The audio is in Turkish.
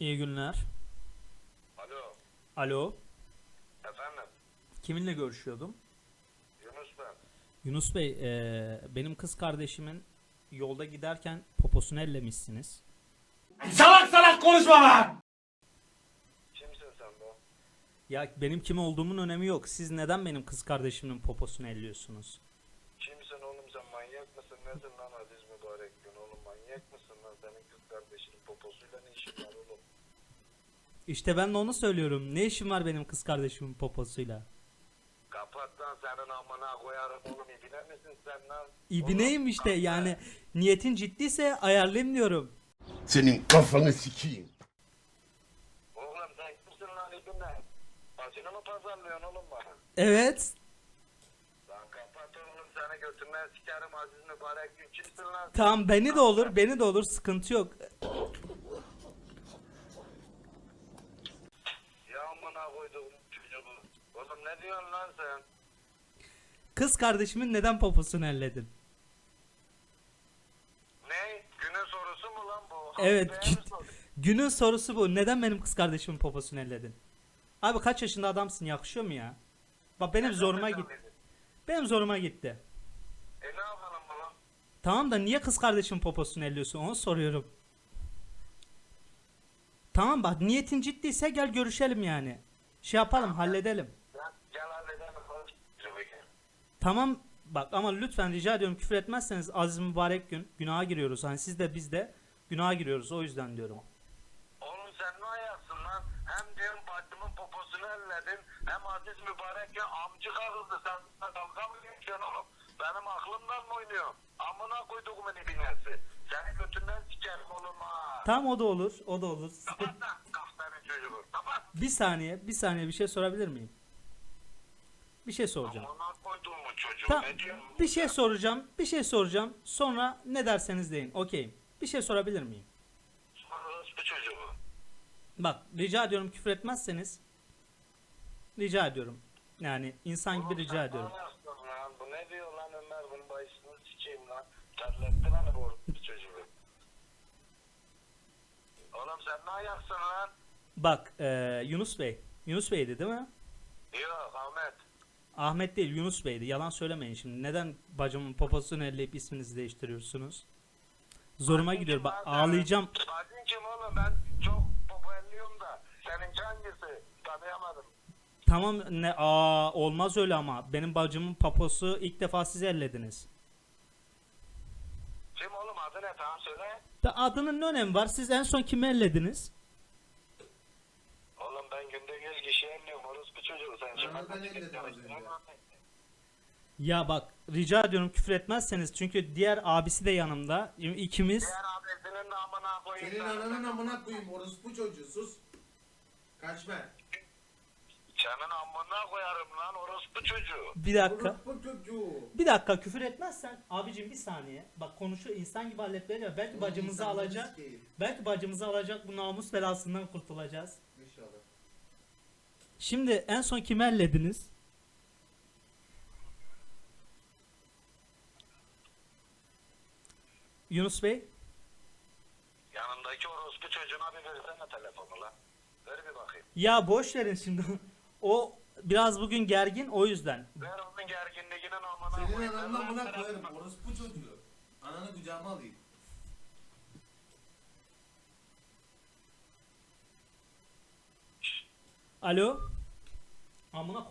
İyi günler. Alo, Alo. efendim, Kiminle görüşüyordum? Yunus ben. Yunus Bey, eee, benim kız kardeşimin yolda giderken poposunu ellemişsiniz. Salak salak konuşma lan! Kimsin sen be? Ya benim kim olduğumun önemi yok. Siz neden benim kız kardeşimin poposunu elliyorsunuz? Nesin lan Aziz mübarek gün oğlum manyak mısın lan? Senin kız kardeşinin poposuyla ne işin var oğlum? İşte ben de onu söylüyorum. Ne işim var benim kız kardeşimin poposuyla? Kapat lan senin amına koyarım oğlum ibine misin sen lan? İbineyim Oğlum, işte kalk yani niyetin ciddiyse ayarlayayım diyorum. Senin kafanı sikeyim. Oğlum sen kimsin lan ibine? Bacını mı pazarlıyorsun oğlum bana? Evet. Sikerim Aziz mübarek lan? Tamam beni de olur, beni de olur. Sıkıntı yok. Ya amına koydum çocuğu. Oğlum ne diyorsun lan sen? Kız kardeşimin neden poposunu elledin? Ne? Günün sorusu mu lan bu? Evet. Mı gü- günün sorusu bu. Neden benim kız kardeşimin poposunu elledin? Abi kaç yaşında adamsın yakışıyor mu ya? Bak benim zoruma gitti. Benim zoruma gitti. E ne yapalım bunu? Tamam da niye kız kardeşimin poposunu elliyorsun onu soruyorum. Tamam bak niyetin ciddiyse gel görüşelim yani. Şey yapalım halledelim. Gel, gel halledelim. Tamam bak ama lütfen rica ediyorum küfür etmezseniz aziz mübarek gün günaha giriyoruz. Hani siz de biz de günaha giriyoruz o yüzden diyorum. Oğlum sen ne ayaksın lan? Hem diyorum bacımın poposunu elledin. Hem aziz mübarek ya amcık. Sen sen aklımdan mı oynuyor? Amına koyduğumun ibinesi. Seni götünden sikerim oğlum ha. Tamam o da olur o da olur. Sıkıntı- Kapat lan kahvenin çocuğu. Kapat. Bir saniye bir saniye bir şey sorabilir miyim? Bir şey soracağım. Amına koyduğumun çocuğu. Tamam Ne diyorsun? bir şey soracağım bir şey soracağım sonra ne derseniz deyin okey. Bir şey sorabilir miyim? Orospu çocuğu. Bak rica ediyorum küfür etmezseniz rica ediyorum. Yani insan gibi rica ediyorum. ne yapıyorsun lan? Bu Ömer? Bunun başını sikeyim lan. Terletti lan bu orospu çocuğu. Oğlum sen ne ayaksın lan? Bak eee, Yunus Bey. Yunus Bey'di değil mi? Yok Ahmet. Ahmet değil Yunus Bey'di. Yalan söylemeyin şimdi. Neden bacımın poposunu elleyip isminizi değiştiriyorsunuz? Zoruma Bacın gidiyor. kim Bak lan ağlayacağım. Bacın kim oğlum? Ben çok popülerliyorum da. Seninki hangisi? Tanıyamadım. Tamam ne aa olmaz öyle ama benim bacımın poposu ilk defa siz ellediniz. Kim oğlum adı ne? Tamam söyle. Da adının ne önemi var? Siz en son kimi ellediniz? Oğlum ben günde yüz kişi elliyorum. Orospu çocuğu. Sen şimdi ben elledim az önce. Ya bak rica ediyorum küfür etmezseniz çünkü diğer abisi de yanımda. İkimiz Diğer abisinin namına koyayım. Senin sen. ananın amına koyayım orospu çocuğu sus. Kaçma. Senin amına koyarım lan orospu çocuğu. bir dakika. Orospu çocuğu. Bir dakika küfür etmezsen abicim bir saniye. Bak konuşuyor insan gibi halletmeye ya. Belki bacımızı İnsanları alacak. Belki bacımızı alacak bu namus belasından kurtulacağız. İnşallah. Şimdi en son kimi ellediniz? Yunus Bey. Yanındaki orospu çocuğuna bir versene telefonu lan. Ver bir bakayım. Ya boş verin şimdi. o biraz bugün gergin o yüzden. Ver onun gerginliğinin amına Senin koyayım. ananın Ver lan amına telefonu. koyarım orospu çocuğu. Ananı kucağıma alayım. Alo. Amına